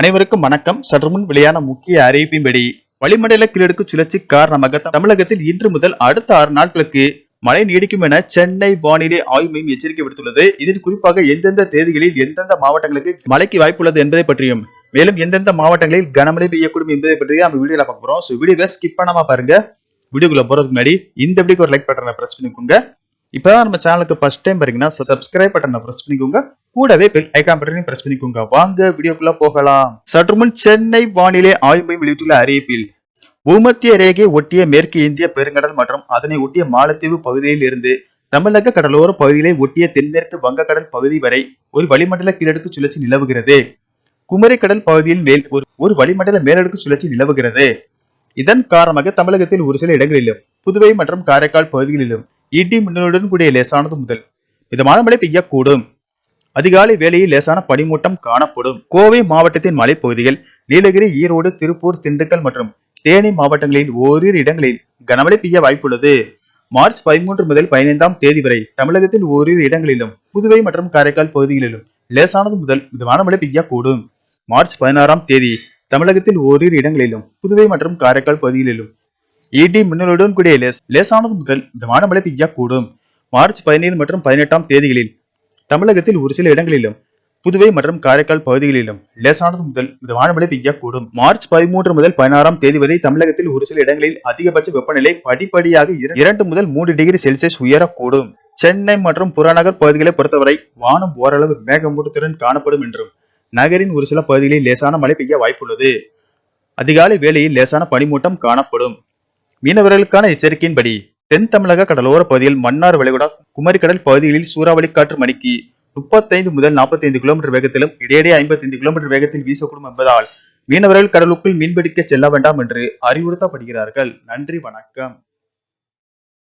அனைவருக்கும் வணக்கம். சற்றுமுன் வெளியான முக்கிய அறிவிப்பின்படி வளிமண்டல கிழக்கு சுழற்சி காரணமாக தமிழகத்தில் இன்று முதல் அடுத்த ஆறு நாட்களுக்கு மழை நீடிக்கும் என சென்னை வானிலை ஆய்வு மையம் எச்சரிக்கை விடுத்துள்ளது. இதில் குறிப்பாக எந்தெந்த தேதிகளில் எந்தெந்த மாவட்டங்களுக்கு மழைக்கு வாய்ப்புள்ளது என்பதை பற்றியும் மேலும் எந்தெந்த மாவட்டங்களில் கனமழை பெய்யக்கூடும் என்பதை பற்றி நம்ம வீடியோல பார்க்க போறோம். ஸோ வீடியோவை ஸ்கிப் பண்ணாம பாருங்க. வீடியோக்குள்ள போறதுக்கு முன்னாடி இந்த வீடியோக்கு ஒரு லைக் பட்டனை பிரஸ் பண்ணிக்கோங்க இப்போதான் நம்ம சேனலுக்கு ஃபர்ஸ்ட் டைம் பாருங்கன்னா சப்ஸ்கிரைப் பட்டனை ப்ரெஸ் பண்ணிக்கோங்க. கூடவே பெல் ஐகான் பட்டனையும் ப்ரெஸ் பண்ணிக்கோங்க. வாங்க வீடியோக்குள்ள போகலாம். சற்று முன் சென்னை வானிலை ஆய்வு மையம் வெளியிட்டுள்ள அறிவிப்பில் பூமத்திய ரேகை ஒட்டிய மேற்கு இந்திய பெருங்கடல் மற்றும் அதனை ஒட்டிய மாலத்தீவு பகுதியில் இருந்து தமிழக கடலோர பகுதிகளை ஒட்டிய தென்மேற்கு வங்கக்கடல் பகுதி வரை ஒரு வளிமண்டல கீழடுக்கு சுழற்சி நிலவுகிறது. குமரிக்கடல் பகுதியில் மேல் ஒரு ஒரு வளிமண்டல மேலடுக்கு சுழற்சி நிலவுகிறது. இதன் காரணமாக தமிழகத்தில் ஒரு சில இடங்களிலும் புதுவை மற்றும் காரைக்கால் பகுதிகளிலும் இடி மின்னலுடன் கூடிய லேசானது முதல். மிதமான மழை பெய்யக்கூடும். அதிகாலை வேளையில் லேசான பனிமூட்டம் காணப்படும். கோவை மாவட்டத்தின் மலைப்பகுதிகள் நீலகிரி ஈரோடு திருப்பூர் திண்டுக்கல் மற்றும் தேனி மாவட்டங்களில் ஓரிரு இடங்களில் கனமழை பெய்ய வாய்ப்புள்ளது. மார்ச் பதிமூன்று முதல் பதினைந்தாம் தேதி வரை தமிழகத்தில் ஓரிரு இடங்களிலும் புதுவை மற்றும் காரைக்கால் பகுதிகளிலும் லேசானது முதல் மிதமான மழை பெய்யக்கூடும். மார்ச் பதினாறாம் தேதி தமிழகத்தில் ஓரிரு இடங்களிலும் புதுவை மற்றும் காரைக்கால் பகுதிகளிலும் இடி மின்னலுடன் கூடிய லேஸ் லேசானது முதல் மிதமான மழை பெய்யக்கூடும் மார்ச் பதினேழு மற்றும் பதினெட்டாம் தேதிகளில் தமிழகத்தில் ஒரு சில இடங்களிலும் புதுவை மற்றும் காரைக்கால் பகுதிகளிலும் லேசானது முதல் மிதமான மழை பெய்யக்கூடும் மார்ச் பதிமூன்று முதல் பதினாறாம் தேதி வரை தமிழகத்தில் ஒரு சில இடங்களில் அதிகபட்ச வெப்பநிலை படிப்படியாக இர- இரண்டு முதல் மூன்று டிகிரி செல்சியஸ் உயரக்கூடும். சென்னை மற்றும் புறநகர் பகுதிகளை பொறுத்தவரை வானம் ஓரளவு மேகமூட்டத்துடன் காணப்படும் என்றும் நகரின் ஒரு சில பகுதிகளில் லேசான மழை பெய்ய வாய்ப்புள்ளது. அதிகாலை வேளையில் லேசான பனிமூட்டம் காணப்படும். மீனவர்களுக்கான எச்சரிக்கையின்படி தென் தமிழக கடலோர பகுதியில் மன்னார் வளைகுடா குமரிக்கடல் பகுதிகளில் சூறாவளி காற்று மணிக்கு முப்பத்தைந்து முதல் 45 கிலோமீட்டர் வேகத்திலும் இடையிடையே 55 கிலோமீட்டர் வேகத்தில் வீசக்கூடும் என்பதால் மீனவர்கள் கடலுக்குள் மீன்பிடிக்க செல்ல வேண்டாம் என்று அறிவுறுத்தப்படுகிறார்கள். நன்றி வணக்கம்.